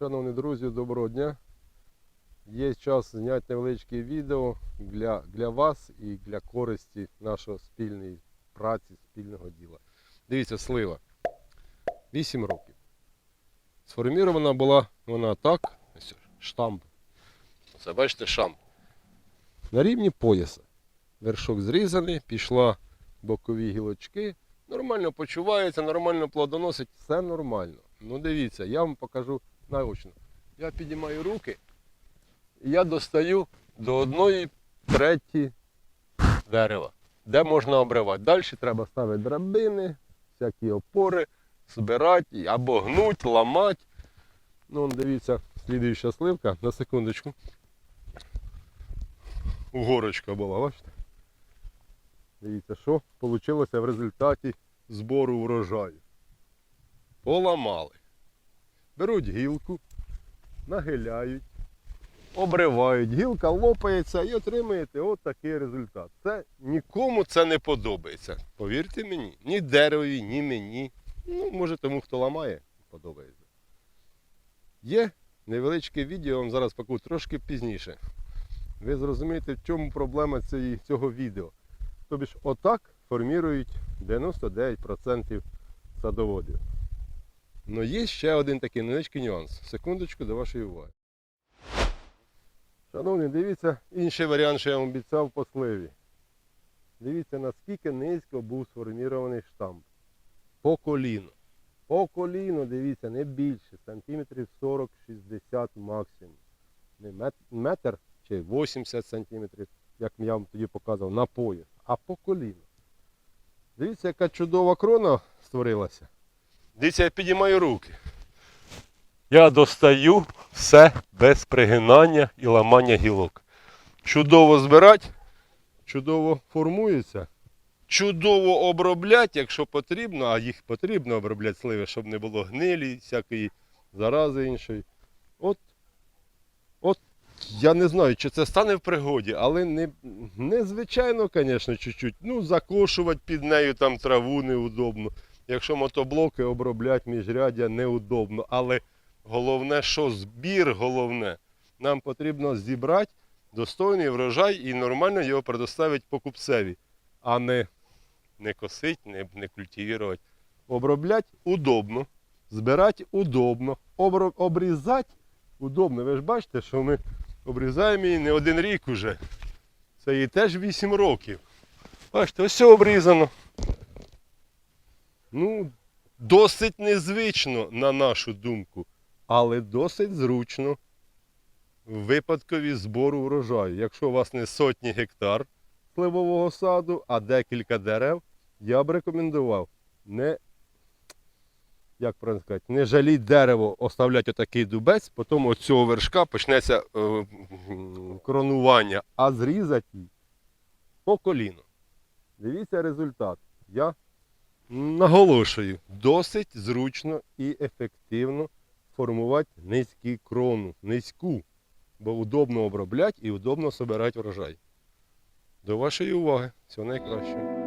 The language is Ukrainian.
Шановні друзі, доброго дня. Є час зняти невеличке відео для, для вас і для користі нашої спільної праці, спільного діла. Дивіться, слива. 8 років. Сформірована була вона так, ось штамп. Це бачите штамп. На рівні пояса. Вершок зрізаний, пішла бокові гілочки. Нормально почувається, нормально плодоносить, все нормально. Ну дивіться, я вам покажу наочно. Я піднімаю руки і я достаю до одної треті дерева, де можна обривати. Далі треба ставити драбини, всякі опори, збирати або гнуть, ламати. Ну, дивіться, слідуюча сливка, на секундочку. Угорочка була, бачите? Дивіться, що вийшло в результаті збору врожаю. Поламали. Беруть гілку, нагиляють, обривають, гілка лопається і отримуєте от такий результат. Це нікому це не подобається. Повірте мені, ні дереві, ні мені. Ну, може тому, хто ламає, подобається. Є невеличке відео, я вам зараз покажу трошки пізніше. Ви зрозумієте, в чому проблема цього відео. Тобі ж отак формірують 99% садоводів. Ну є ще один такий невеличкий нюанс. Секундочку до вашої уваги. Шановні, дивіться інший варіант, що я вам обіцяв по сливі. Дивіться, наскільки низько був сформований штамп. По коліну. По коліну, дивіться, не більше, сантиметрів 40-60 максимум. Не метр чи 80 сантиметрів, як я вам тоді показував, на пояс, а по коліну. Дивіться, яка чудова крона створилася. Дивіться, я підіймаю руки. Я достаю все без пригинання і ламання гілок. Чудово збирати, чудово формується. Чудово обробляти, якщо потрібно, а їх потрібно обробляти сливи, щоб не було гнилі, всякої зарази іншої. От, от я не знаю, чи це стане в пригоді, але не, незвичайно, звісно, чуть-чуть. Ну, закошувати під нею там траву неудобно. Якщо мотоблоки обробляти міжряддя неудобно. Але головне, що збір головне. Нам потрібно зібрати достойний врожай і нормально його предоставити покупцеві, а не, не косити, не, не культивувати. Обробляти удобно, збирати удобно, обрізати удобно. Ви ж бачите, що ми обрізаємо її не один рік уже. Це їй теж 8 років. Бачите, ось все обрізано. Ну, досить незвично, на нашу думку, але досить зручно в випадкові збору врожаю. Якщо у вас не сотні гектар сливового саду, а декілька дерев, я б рекомендував не, як правильно сказати, не жаліть дерево, оставляти отакий дубець, потім от цього вершка почнеться е, коронування, а зрізати по коліно. Дивіться результат. Я наголошую, досить зручно і ефективно формувати низьку крону, низьку, бо удобно обробляти і удобно збирати врожай. До вашої уваги. Всього найкращого.